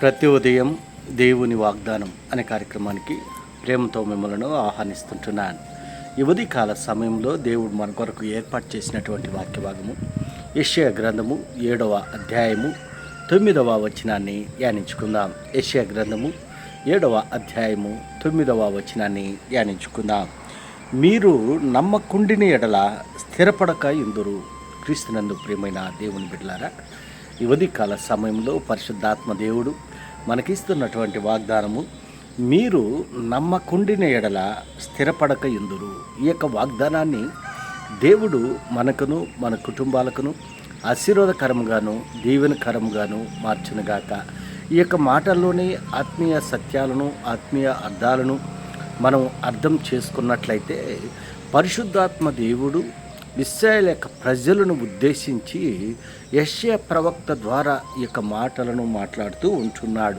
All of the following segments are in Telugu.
ప్రతి ఉదయం దేవుని వాగ్దానం అనే కార్యక్రమానికి ప్రేమతో మిమ్మల్ని ఆహ్వానిస్తుంటున్నాను. ఈ ఉదయకాల సమయంలో దేవుడు మన కొరకు ఏర్పాటు చేసినటువంటి వాక్య భాగము గ్రంథము ఏడవ అధ్యాయము తొమ్మిదవ వచనాన్ని ధ్యానించుకుందాం. యెషయా గ్రంథము ఏడవ అధ్యాయము తొమ్మిదవ వచనాన్ని ధ్యానించుకుందాం. మీరు నమ్మకుండిని ఎడల స్థిరపడక ఇందురు క్రీస్తునందు ప్రియమైన దేవుని బిడ్డలారా ఈ ఉదయకాల సమయంలో పరిశుద్ధాత్మ దేవుడు మనకిస్తున్నటువంటి వాగ్దానము మీరు నమ్మకుండిన ఎడల స్థిరపడక ఎందురు? ఈ యొక్క వాగ్దానాన్ని దేవుడు మనకును మన కుటుంబాలకును ఆశీర్వాదకరముగాను దీవెనకరముగాను మార్చునుగాక ఈ యొక్క మాటల్లోని ఆత్మీయ సత్యాలను ఆత్మీయ అర్థాలను మనం అర్థం చేసుకున్నట్లయితే పరిశుద్ధాత్మ దేవుడు ఇస్రాయల్ యొక్క ప్రజలను ఉద్దేశించి యశ్య ప్రవక్త ద్వారా ఈ యొక్క మాటలను మాట్లాడుతూ ఉంటున్నాడు.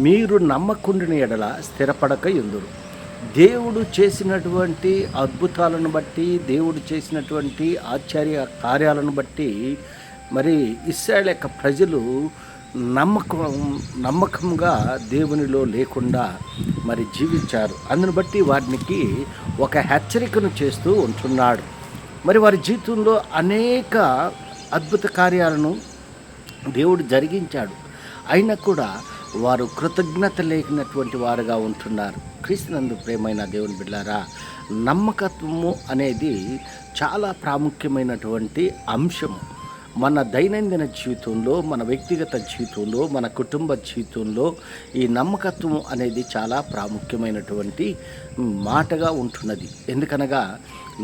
మీరు నమ్మకుండిన ఎడల స్థిరపడక ఎందురు? దేవుడు చేసినటువంటి అద్భుతాలను బట్టి దేవుడు చేసినటువంటి ఆశ్చర్య కార్యాలను బట్టి మరి ఇస్రాయల్ యొక్క ప్రజలు నమ్మకం నమ్మకంగా దేవునిలో లేకుండా మరి జీవించారు. అందును బట్టి వారికి ఒక హెచ్చరికను చేస్తూ ఉంటున్నాడు. మరి వారి జీవితంలో అనేక అద్భుత కార్యాలను దేవుడు జరిగించాడు. అయినా కూడా వారు కృతజ్ఞత లేనటువంటి వారుగా ఉంటున్నారు. క్రీస్తునందు ప్రేమైన దేవుని బిడ్డారా నమ్మకత్వము అనేది చాలా ప్రాముఖ్యమైనటువంటి అంశము. మన దైనందిన జీవితంలో మన వ్యక్తిగత జీవితంలో మన కుటుంబ జీవితంలో ఈ నమ్మకత్వం అనేది చాలా ప్రాముఖ్యమైనటువంటి మాటగా ఉంటున్నది. ఎందుకనగా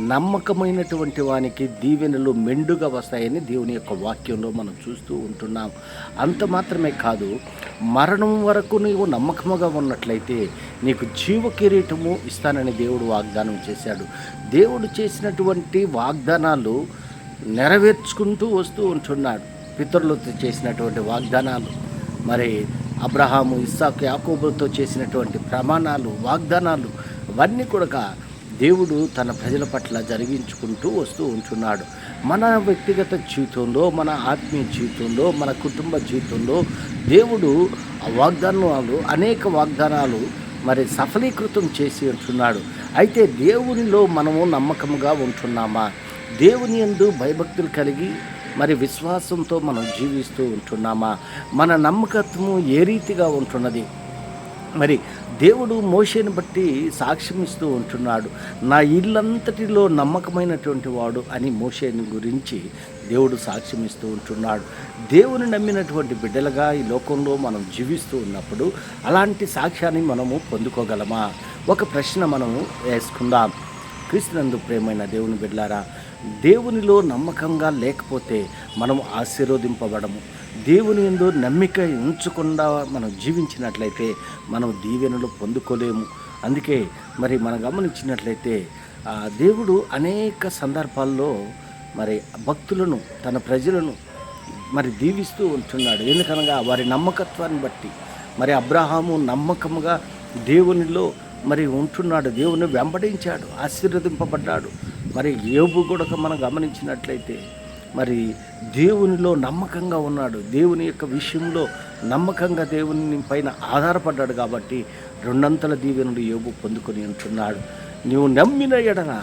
నమ్మకమైనటువంటి వానికి దీవెనలు మెండుగా వస్తాయని దేవుని యొక్క వాక్యంలో మనం చూస్తూ ఉంటున్నాం. అంత మాత్రమే కాదు మరణం వరకు నీవు నమ్మకముగా ఉన్నట్లయితే నీకు జీవ కిరీటము ఇస్తానని దేవుడు వాగ్దానం చేశాడు. దేవుడు చేసినటువంటి వాగ్దానాలు నెరవేర్చుకుంటూ వస్తూ ఉంటున్నాడు. పితరులతో చేసినటువంటి వాగ్దానాలు మరి అబ్రహాము ఇస్సాక్ యాకోబులతో చేసినటువంటి ప్రమాణాలు వాగ్దానాలు అవన్నీ కూడా దేవుడు తన ప్రజల పట్ల జరిగించుకుంటూ వస్తూ ఉంటున్నాడు. మన వ్యక్తిగత జీవితంలో మన ఆత్మీయ జీవితంలో మన కుటుంబ జీవితంలో దేవుడు ఆ వాగ్దానాలు అనేక వాగ్దానాలు మరి సఫలీకృతం చేసి ఉంటున్నాడు. అయితే దేవునిలో మనము నమ్మకంగా ఉంటున్నామా? దేవుని యందు భయభక్తులు కలిగి మరి విశ్వాసంతో మనం జీవిస్తూ ఉంటున్నామా? మన నమ్మకత్వము ఏ రీతిగా ఉంటున్నది? మరి దేవుడు మోషేని బట్టి సాక్ష్యం ఇస్తూ ఉంటున్నాడు. నా ఇల్లంతటిలో నమ్మకమైనటువంటి వాడు అని మోషేని గురించి దేవుడు సాక్ష్యం ఇస్తూ ఉంటున్నాడు. దేవుని నమ్మినటువంటి బిడ్డలుగా ఈ లోకంలో మనం జీవిస్తూ ఉన్నప్పుడు అలాంటి సాక్ష్యాన్ని మనము పొందుకోగలమా? ఒక ప్రశ్న మనము వేసుకుందాం. క్రీస్తునందు ప్రేమైన దేవుని బిడ్డలారా దేవునిలో నమ్మకంగా లేకపోతే మనం ఆశీర్వదింపబడము. దేవుని ఎందు నమ్మిక ఉంచకుండా మనం జీవించినట్లయితే మనం దీవెనలు పొందుకోలేము. అందుకే మరి మనం గమనించినట్లయితే ఆ దేవుడు అనేక సందర్భాల్లో మరి భక్తులను తన ప్రజలను మరి దీవిస్తూ ఉంటున్నాడు. ఎందుకనగా వారి నమ్మకత్వాన్ని బట్టి. మరి అబ్రహాము నమ్మకముగా దేవునిలో మరి ఉంటున్నాడు దేవుని వెంబడించాడు ఆశీర్వదింపబడ్డాడు. మరి ఏబు కూడా మనం గమనించినట్లయితే మరి దేవునిలో నమ్మకంగా ఉన్నాడు. దేవుని యొక్క విషయంలో నమ్మకంగా దేవుని పైన ఆధారపడ్డాడు కాబట్టి రెండంతల దీవెనుడు ఏబు పొందుకొని ఉంటున్నాడు. నీవు నమ్మిన ఎడన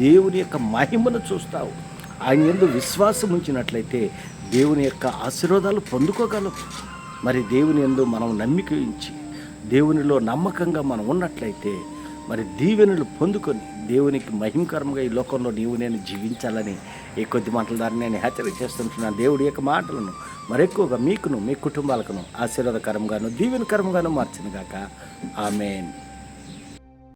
దేవుని యొక్క మహిమను చూస్తావు. ఆయన ఎందు విశ్వాసం ఉంచినట్లయితే దేవుని యొక్క ఆశీర్వాదాలు పొందుకోగలవు. మరి దేవుని ఎందు మనం నమ్మిక ఉంచి దేవునిలో నమ్మకంగా మనం ఉన్నట్లయితే మరి దీవెనలు పొందుకొని దేవునికి మహిమకరంగా ఈ లోకంలో నీవు నేను జీవించాలని ఈ కొద్ది మాటల ద్వారా నేను హెచ్చరిక చేస్తుంటున్నాను దేవుడి యొక్క మాటలను మరెక్కువగా మీకును మీ కుటుంబాలకును ఆశీర్వాదకరంగాను దీవెనకరంగాను మార్చినగాక ఆమెన్.